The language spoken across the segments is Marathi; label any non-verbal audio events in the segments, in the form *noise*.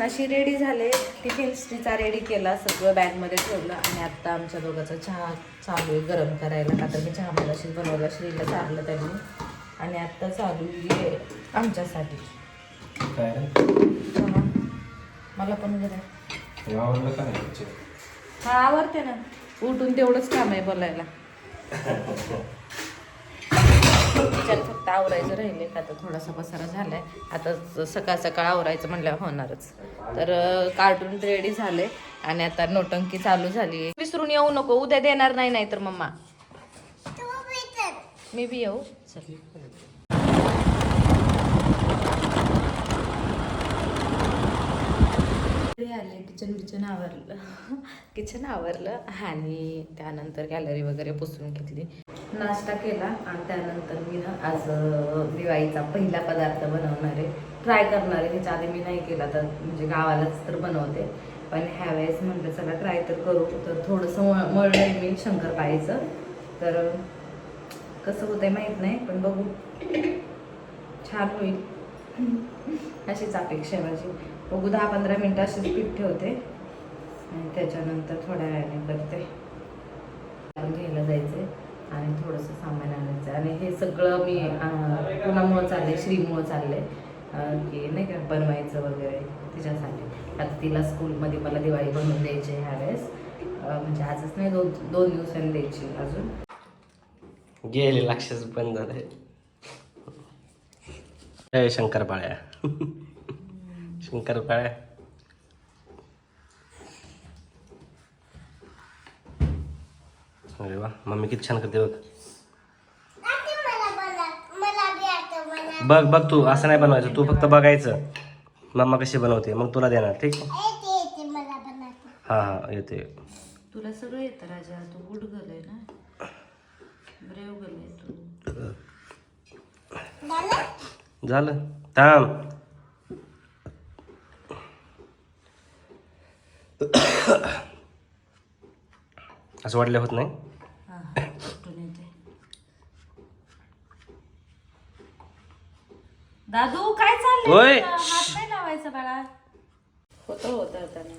छान अशी रेडी झाले. टिफिन स्त्रीचा रेडी केला सगळं बॅगमध्ये ठेवलं आणि आत्ता आमच्या दोघांचा चहा चालू आहे गरम करायला. का तर मी चहा मगाशीच बनवला श्रीला चारलं त्यांनी. आणि आत्ता चालू आहे आमच्यासाठी. मला पण हा आवडते ना. उठून तेवढंच काम आहे बोलायला. *laughs* चल फक्त आवरायचं राहिले का आता थोडासा पसारा झालाय. आता सकाळ सकाळ आवरायचं म्हणल्यावर होणारच. तर कार्टून रेडी झाले आणि आता नोटंकी चालू झाली विसरून येऊ नको. उद्या देणार नाही नाही तर. मम्मा मी बी येऊ. चल. आले? किचन बिचन आवरलं. किचन आवरलं आणि त्यानंतर गॅलरी वगैरे पुसून घेतली. नाश्ता केला आणि त्यानंतर मी ना आज दिवाळीचा पहिला पदार्थ बनवणार आहे. ट्राय करणार आहे. ह्याच्या आधी मी नाही केला तर म्हणजे गावालाच तर बनवते. पण ह्या वेळेस म्हटलं चला ट्राय तर करू. तर थोडंसं मळ मळलं आहे मी शंकरपाळीचं. तर कसं होतंय माहीत नाही पण बघू. छान होईल. अशीच अपेक्षा आहे माझी. बघू दहा पंधरा मिनटं अशीच पीठ ठेवते. आणि त्याच्यानंतर थोड्या वेळाने करते. घ्यायला जायचं आणि थोडंसं सामान आणायचं आणि हे सगळं मी कुणामुळं चालले श्रीमुळं चाललंय. की नाही का बनवायचं वगैरे तिच्यासाठी. आता तिला स्कूलमध्ये मला दिवाळी बनवून द्यायची ह्यावेळेस. म्हणजे आजच नाही दोन दोन दिवसांनी द्यायची अजून. गेले लक्षच बंद झालं जय शंकरपाळ्या शंकरपाळ्या अरे वा मम्मी किती छान करते बघ. बघ बघ तू असं नाही बनवायचं तू फक्त बघायचं. मम्मा कशी बनवते मग तुला देणार ठीक? हा हा येते. तुला सगळं येतं राजा. तू गुड आहे ना? ब्रेव आहे तू. झालं. थांब. असं वाटलं होत नाही? दादू काय चाललंय ओय. तुझं? हात नाही लावायचा बाळा. होतं होतं होतं. ना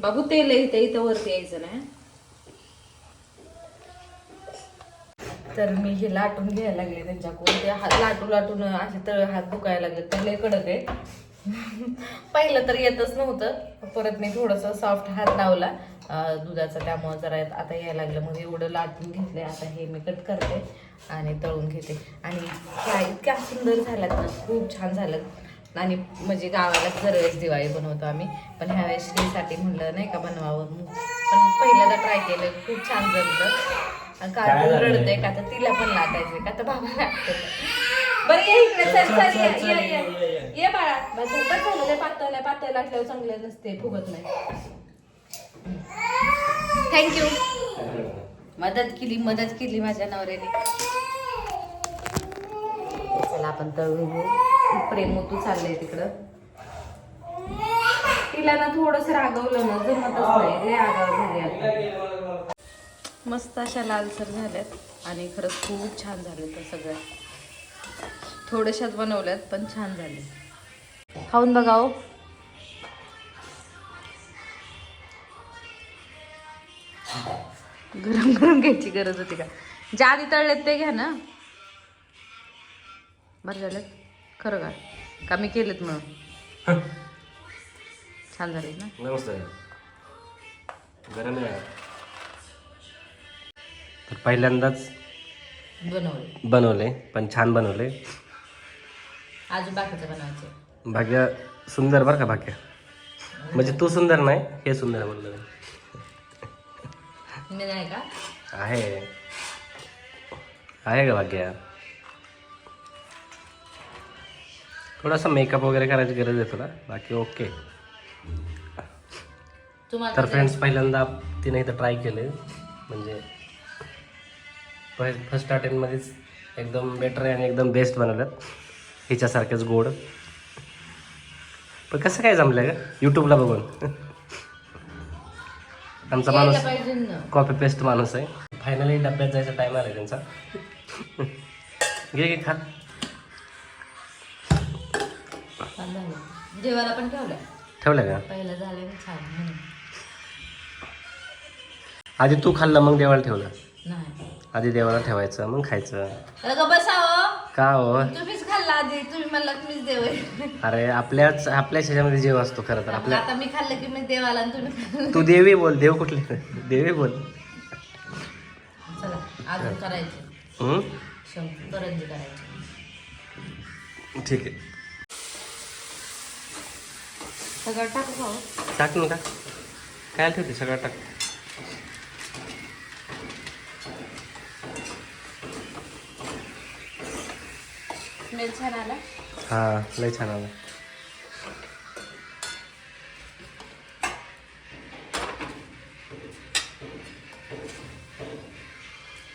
बाबू तेल आहे इथं वरती यायचं ना तर मी हे लाटून घ्यायला लागले त्यांच्याकडून. ते हात लाटू लाटून असे तळ हात दुखायला लागले. तर लय कडक आहे. पहिलं तर येतच नव्हतं. परत मी थोडंसं सॉफ्ट हात लावला. दुधाचा त्यामुळे जरा आता यायला लागलं. मग एवढं लाटून घेतलंय. आता हे मी कट करते आणि तळून घेते. आणि ह्या इतक्या सुंदर झाल्यात ना. खूप छान झालं. आणि म्हणजे गावाला दरवेळेस दिवाळी बनवतो आम्ही. पण ह्या वेळेस श्रीसाठी म्हणलं नाही का बनवावं. पण पहिल्यांदा ट्राय केलं. खूप छान जमलं. आणि काढून रडते का? तर तिला पण लाटायचे का? तर बाबा लागते बरं ये इकडे. चल चल ये ये ये. ये बाळा. बस बस झालं ते पातळ नाही पातळ लाटल्यावर चांगले नसते फुगत नाही. थँक्यू मदत केली मदत केली माझ्या नवऱ्याने. चला आपण तळून घेऊ. प्रेम तू चाललंय तिकडं. तिला ना थोडस रागवलं ना जमतच नाही. लय आगाव झाली आता. मस्त अशा लालसर झाल्यात आणि खरंच खूप छान झाले त्या सगळ्या. थोड्याशाच बनवल्यात पण छान झाले. खाऊन बघा हो. गरम गरम घ्यायची गरज होती का? ज्या आधी तळलेत ते घ्या ना. बरं झालं. खरं का? का मी केलेत म्हणून? छान झाले ना? नमस्ते गरम आहे. तर पहिल्यांदाच बनवले बनवले पण छान बनवले अजून बाकीचं बनवायचं भाग्य सुंदर बरं का भाग्य? म्हणजे तू सुंदर नाही हे सुंदर मी नाही का? आहे. आहे का भाग्य? थोडासा मेकअप वगैरे करायची गरज आहे तुला. बाकी ओके तुम्हाला तर फ्रेंड्स पहिल्यांदा तिने इथं ट्राय केले. म्हणजे फर्स्ट अटेम्प्टमध्येच एकदम बेटर आहे आणि एकदम बेस्ट बनवल्यात. हिच्यासारखेच गोड. पण कसं काय जमलं का यूट्यूबला बघून. आमचा माणूस कॉपी पेस्ट माणूस आहे. फायनली डब्यात जायचा टाइम आला त्यांचा. घे घे खा. छान झालं. जेवायला पण ठेवलंय. ठेवलं का? पहिलं झालं छान म्हणून. आधी तू खाल्लं मग देवाला ठेवलं? नाही. आधी देवाला ठेवायचं मग खायचं. अगं बसावं का हो? तुम्हीच खाल्ला आधी तुम्ही मला तुम्हीच देव. अरे आपल्याच आपल्या ह्याच्यामध्ये जेव असतो खरं तर. आपल्या आता मी खाल्लं की मी देवाला आणि तुम्ही खाल्लं. तू देवी बोल देव कुठले? देवी बोल. चला अजून करायचे. हम्म? शंभर करंजी करायची. ठीक आहे. सगळं टाकू टाक ना का काय ठेवते सगळं टाक. स्मेल छान आला? हा लय छान आलं.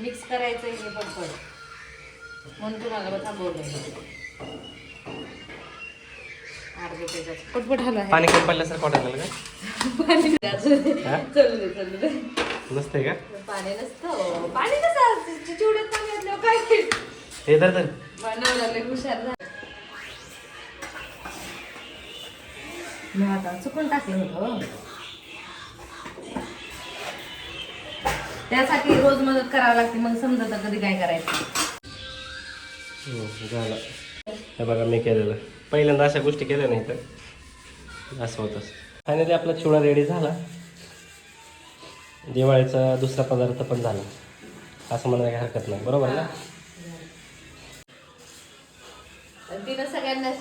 मिक्स करायचं हे पटपट म्हणून तुम्हाला बघा बोलले अर्धे त्याच्यात. पटपट हलवा पाणी कमी पडल्यासारखं वाटायला लागलं का? पाणी हा? चल दे चल. दे नसते का? पाणी नसतं पाणी कसं चिवड्यात पाणी घातल्यावर काय केलं? हे तर तर बनवलं लय हुशार झालं. मी आता चुकून टाकलं होतं त्यासाठी रोज मदत करावी लागते मग समजत कधी काय करायचं? हम्म, झालं. हे बघा मी केलेलं. पहिल्यांदा अशा गोष्टी केल्या नाही तर असं होतं फायनली आपला चिवडा रेडी झाला. दिवाळीचा दुसरा पदार्थ पण झाला. असं म्हणायला काही हरकत नाही. बरोबर ना? तिनं सगळ्यांना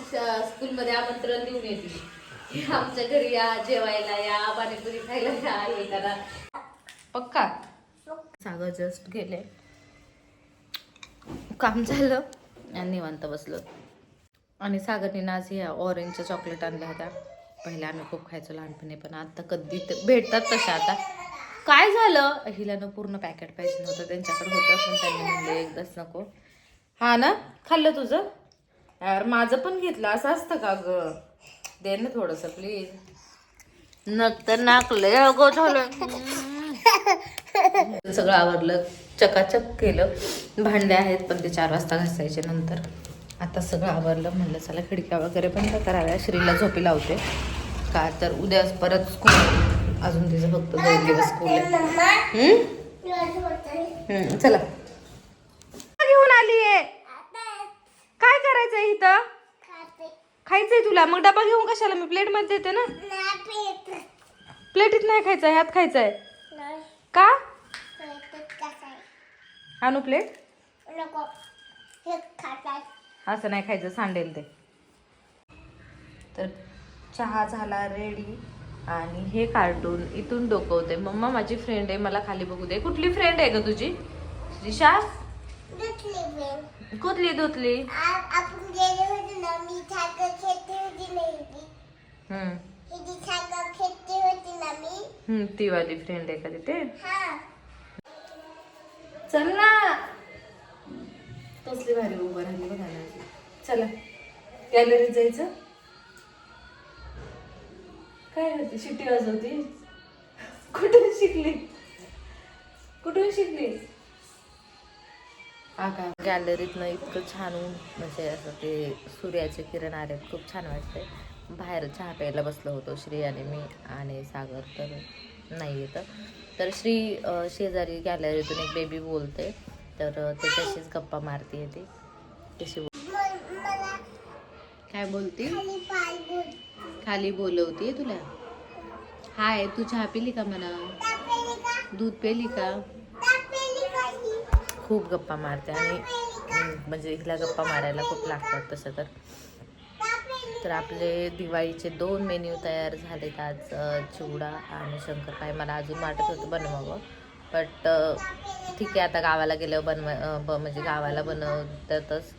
स्कूलमध्ये आमंत्रण देऊन येते. आमच्या घरी या जेवायला या पाणीपुरी खायला या हे करा. पक्का? सागर जस्ट गेले. काम झालं आणि निवांत बसलो. आणि सागरने आज ह्या ऑरेंजच्या चॉकलेट आणल्या होत्या. पहिल्या आम्ही खूप खायचो लहानपणी पण आता कधी भेटतात तशा आता. काय झालं? हिलानं पूर्ण पॅकेट पाहिजे नव्हतं त्यांच्याकडे होतं पण त्यांनी म्हणले एकदाच नको. हा ना? खाल्लं तुझं? यार माझं पण घेतलं. असं असतं का ग? दे ना थोडस प्लीज नक तर नाकलंय अगं झालं. सगळं आवरलं चकाचक केलं. भांडे आहेत पण ते चार वाजता घासायचे नंतर. आता सगळं आवरलं म्हणलं चला खिडक्या वगैरे बंद कराव्या. श्रीला झोपी लावते. का तर उद्या परत स्कूल अजून तिचं फक्त दोन दिवस स्कूल आहे. चला. घेऊन आली आहे काय करायचंय इथं? खायचंय तुला. मग डबा घेऊन कशाला? मी प्लेटमध्ये देते ना. प्लेटीत नाही खायचंय ह्यात खायचंय. का? आणू प्लेट असं नाही खायचं सांडेल ते. तर चहा झाला रेडी आणि हे कार्टून इथून डोकवते. मम्मा माझी फ्रेंड आहे मला खाली बघू दे. कुठली फ्रेंड आहे ग तुझी? दिशा कुठली धुतली ती वाली फ्रेंड आहे का तिथे? हा. चल ना. कसली भारी उभं राहिली बघायला चला गॅलरीत जायचं. काय होती? शिट्टी वाजवती? कुठून शिकली? कुठून शिकली? आका गॅलरीतनं इतकं छान ऊन म्हणजे असं ते सूर्याचे किरण आले खूप छान वाटते बाहेर चहा प्यायला बसलो होतो श्री आणि मी आणि सागर तर नाही येतं. तर श्री शेजारी गॅलरीतून एक बेबी बोलते. तर त्याच्याशीच गप्पा मारते ते. तशी काय बोलते? खाली बोलवते तुला? हाय तू चहा पिली का म्हणा? दूध पेली का? खूप गप्पा मारते आणि म्हणजे हिला गप्पा मारायला खूप लागतात तसं तर. तर आपले दिवाळीचे दोन मेन्यू तयार झालेत आज चिवडा आणि शंकरपाय मला अजून वाटत होतं बनवावं. बट uh, ठीक आहे आता गावाला गेल्यावर बनव ब म्हणजे गावाला बनवतातच.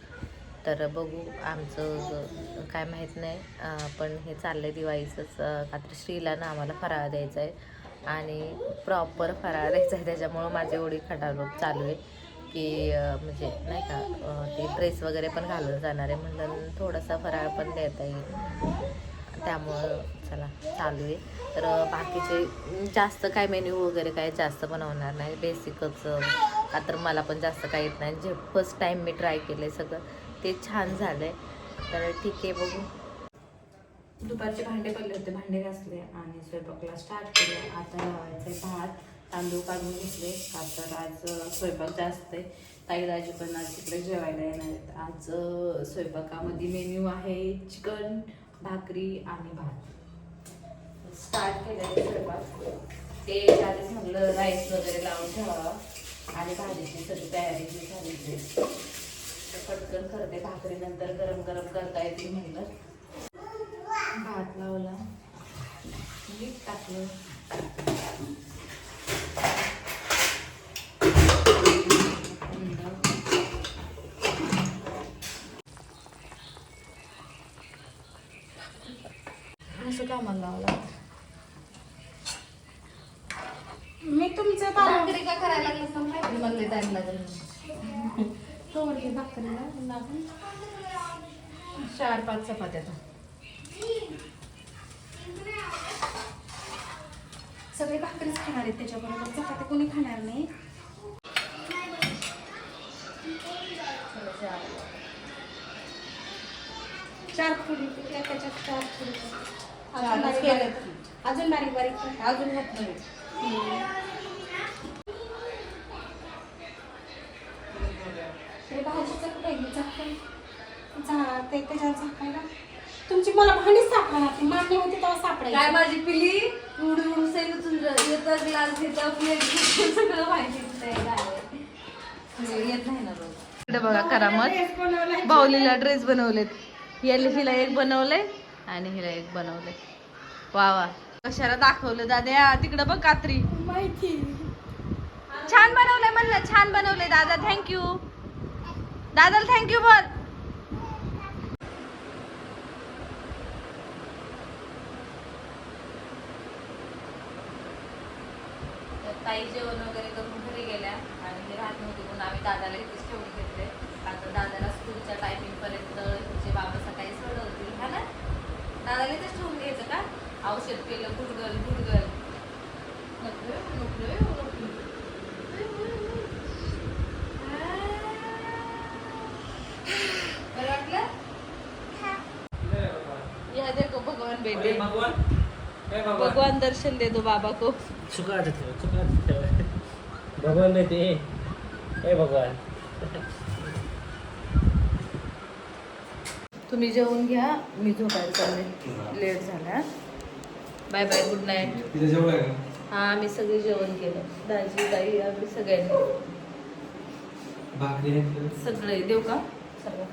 तर बघू आमचं काय माहीत नाही. पण हे चाललं आहे दिवाळीचंच कात्र श्रीला ना आम्हाला फराळ द्यायचा आहे आणि प्रॉपर फराळ द्यायचा आहे त्याच्यामुळं माझी एवढी खटारोप चालू आहे की म्हणजे नाही का ते ड्रेस वगैरे पण घालून जाणार आहे. म्हणलं थोडासा फराळ पण देता येईल. त्यामुळं चला चालू आहे. तर बाकीचे जास्त काय मेन्यू वगैरे काय जास्त बनवणार नाही. बेसिकच का तर मला पण जास्त काय येत नाही. जे फर्स्ट टाईम मी ट्राय केलं आहे सगळं ते छान झालं आहे तर ठीक आहे बघू. दुपारचे भांडे पडले होते. भांडे घासले आणि स्वयंपाकला स्टार्ट केले. आता लावायचे भात तांदूळ काढून घेतले. का तर आज स्वयंपाक जास्त आहे. ताई दाजी पण आज तिकडे जेवायला येणार आहेत. आज स्वयंपाकामध्ये मेन्यू आहे चिकन भाकरी आणि भात. स्टार्ट केलं स्वयंपाक. ते आधीच म्हटलं राईस वगैरे लावून ठेवावा आणि भाजीची सगळी तयारी जी झाली ते पटकन करते भाकरी नंतर गरम गरम करता येते म्हणलं. भात लावला. मीठ टाकलं असं कामाला लावला मी तुमचं बारा भाकरी का करायला लागलं तर माहिती मला टाइम लागेल तोडली भाकरीला लागून चार पाच चपात्या. सगळे भाकरीच खाणार आहेत त्याच्याबरोबर. चपाती कोणी खाणार नाही. चार फुली त्या त्याच्यात चार फुली अजून बारीक बारीक. अजून होत नाही ते भाजीचं कुठे झाकण. झा ते त्याच्यावर झाकायला तुमची मला भांडीच सापडणार ती मान्य होती तेव्हा काय माझी पिली उडू उडू सैन तुझं. येतं ग्लास घेतं प्लेट सगळं माहिती येत नाही ना रोज इकडे बघा करामत. बाहुलीला ड्रेस बनवलेत. याला हिला एक बनवलंय आणि हिला एक बनवलंय. वा वा. कशाला दाखवलं दाद्या? तिकडं बघ कात्री. माहिती. छान बनवलंय म्हणलं. छान बनवलंय दादा. थँक्यू दादाला थँक्यू बोल. तर ताई जेवण वगैरे करून घरी गेल्या आणि हे राहत नव्हती म्हणून आम्ही दादाला इथेच ठेवून घेतले. आता दादाला स्कूलच्या टायमिंग पर्यंत तुमचे बाबा सकाळी सोडवतील हा ना? दादाला इथेच ठेवून घ्यायचं का? औषध केलं गुडगल गुडगल नको रे, नको रे, नको. बरं वाटलं यह देखो भगवान बेटे भगवान ए भगवान दर्शन दे दो बाबा को। चुका ठेव चुका ठेव भगवान नाही ते ए भगवान। तुम्ही जेवून घ्या मी झोपायला चालले. लेट झाला. Bye bye good night. हा आम्ही सगळे जेवण केलं. दाजी ताई आम्ही सगळ्यांनी. सगळे. देऊ का? सगळं